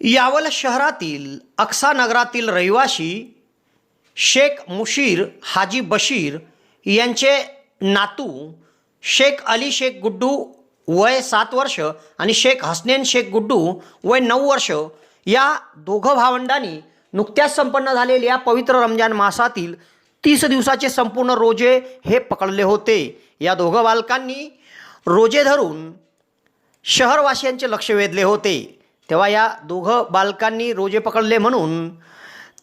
यावल शहरातील अक्सा नगरातील रहिवाशी शेख मुशीर हाजी बशीर यांचे नातू शेख अली शेख गुड्डू वय सात वर्ष आणि शेख हसनेन शेख गुड्डू वय नऊ वर्ष या दोघं भावंडांनी नुकत्याच संपन्न झालेल्या पवित्र रमजान मासातील तीस दिवसाचे संपूर्ण रोजे हे पकडले होते. या दोघं बालकांनी रोजे धरून शहरवासियांचे लक्ष वेधले होते. तेव्हा या दोघं बालकांनी रोजे पकडले म्हणून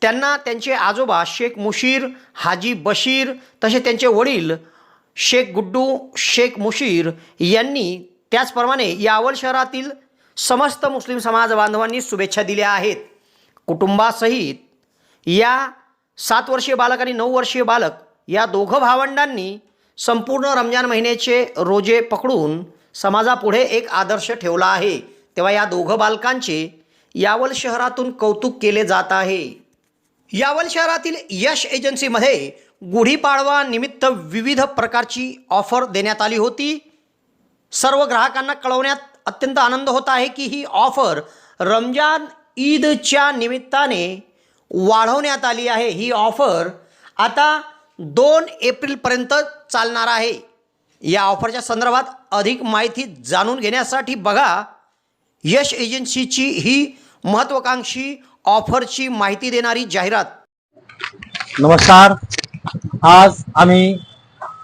त्यांना त्यांचे आजोबा शेख मुशीर हाजी बशीर तसे त्यांचे वडील शेख गुड्डू शेख मुशीर यांनी त्याचप्रमाणे यावल शहरातील समस्त मुस्लिम समाज बांधवांनी शुभेच्छा दिल्या आहेत. कुटुंबासहित या सात वर्षीय बालक आणि नऊ वर्षीय बालक या दोघं भावंडांनी संपूर्ण रमजान महिन्याचे रोजे पकडून समाजापुढे एक आदर्श ठेवला आहे. तेव्हा या दोघं बालकांचे यावल शहरातून कौतुक केले जात आहे. यावल शहरातील यश एजन्सीमध्ये गुढीपाडवा निमित्त विविध प्रकारची ऑफर देण्यात आली होती. सर्व ग्राहकांना कळवण्यात अत्यंत आनंद होत आहे की ही ऑफर रमजान ईदच्या निमित्ताने वाढवण्यात आली आहे. ही ऑफर आता दोन एप्रिलपर्यंत चालणार आहे. या ऑफरच्या संदर्भात अधिक माहिती जाणून घेण्यासाठी बघा यश एजन्सीची ही महत्त्वाकांक्षी ऑफरची माहिती देणारी जाहिरात. नमस्कार. आज आम्ही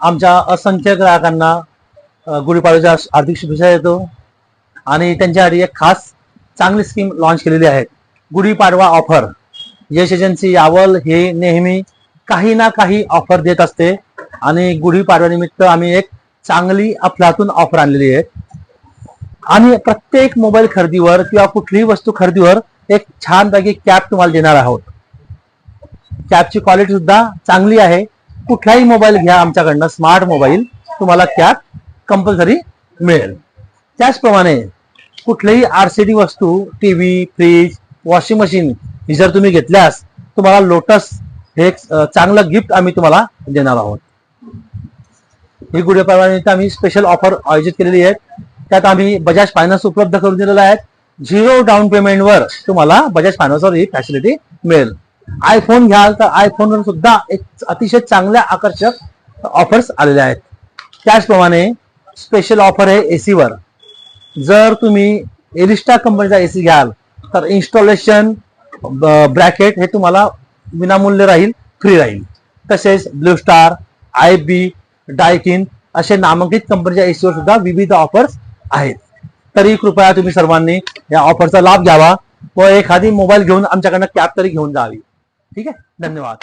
आमच्या असंख्य ग्राहकांना गुढीपाडव्याच्या हार्दिक शुभेच्छा देतो आणि त्यांच्यासाठी एक खास चांगली स्कीम लॉन्च केलेली आहे. गुढीपाडवा ऑफर. यश एजन्सी यावल हे नेहमी काही ना काही ऑफर देत असते आणि गुढीपाडव्यानिमित्त आम्ही एक चांगली अफलातून ऑफर आणलेली आहे. आणि प्रत्येक मोबाईल खरेदीवर किंवा कुठलीही वस्तू खरेदीवर एक छानपैकी कॅप तुम्हाला देणार आहोत. कॅपची क्वालिटी सुद्धा चांगली आहे. कुठलाही मोबाईल घ्या आमच्याकडनं स्मार्ट मोबाईल तुम्हाला कॅप कंपल्सरी मिळेल. त्याचप्रमाणे कुठलीही आरसीडी वस्तू टीव्ही फ्रीज वॉशिंग मशीन ही जर तुम्ही घेतल्यास तुम्हाला लोटस हे एक चांगलं गिफ्ट आम्ही तुम्हाला देणार आहोत. ही गुढीपाडव्यानिमित्त आम्ही स्पेशल ऑफर आयोजित केलेली आहे. त्यात आम्ही बजाज फायनान्स उपलब्ध करून दिलेला आहे. झिरो डाऊन पेमेंटवर तुम्हाला बजाज फायनान्सवर ही फॅसिलिटी मिळेल. आयफोन घ्याल तर आयफोनवर सुद्धा एक अतिशय चांगल्या आकर्षक ऑफर्स आलेल्या आहेत. त्याचप्रमाणे स्पेशल ऑफर आहे एसीवर जर तुम्ही एलिस्टा कंपनीचा एसी घ्याल तर इन्स्टॉलेशन ब्रॅकेट हे तुम्हाला विनामूल्य राहील फ्री राहील. तसेच Blue Star I B Daikin असे नामांकित कंपनीच्या एसीवर सुद्धा विविध ऑफर्स आहेत. तरी कृपया तुम्ही सर्वांनी या ऑफरचा लाभ घ्यावा व एखादी मोबाईल घेऊन आमच्याकडनं कॅब तरी घेऊन जावी. ठीक आहे? धन्यवाद.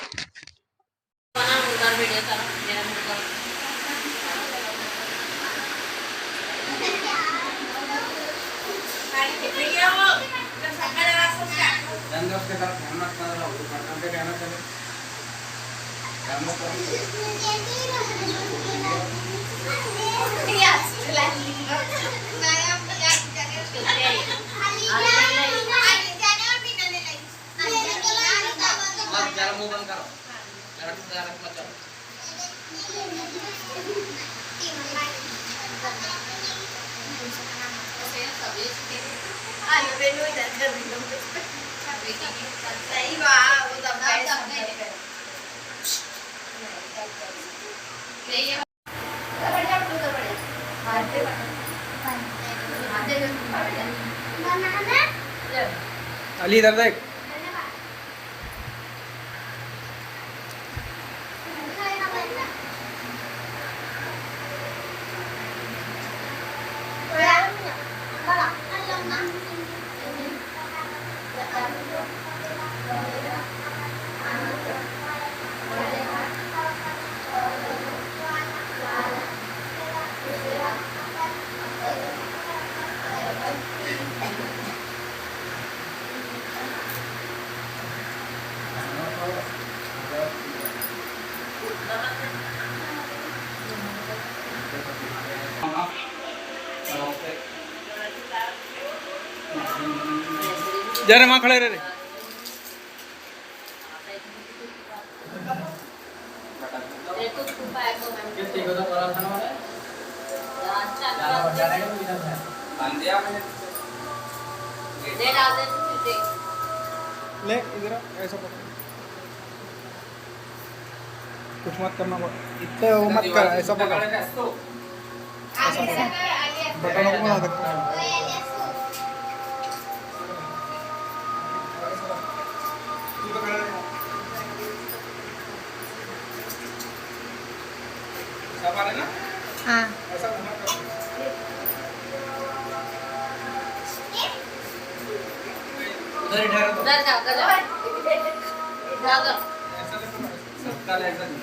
सही बात वो तब गए अली इधर देख जरा मां खड़े रे बोलते ले इधर ऐसा पकड़। कुछ मत करना इतने वो मत कर ऐसा पकड़. बटन नको बनवू शकता. होय, आली असतो.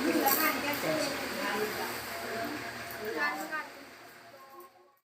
ऐसा घुमा कर.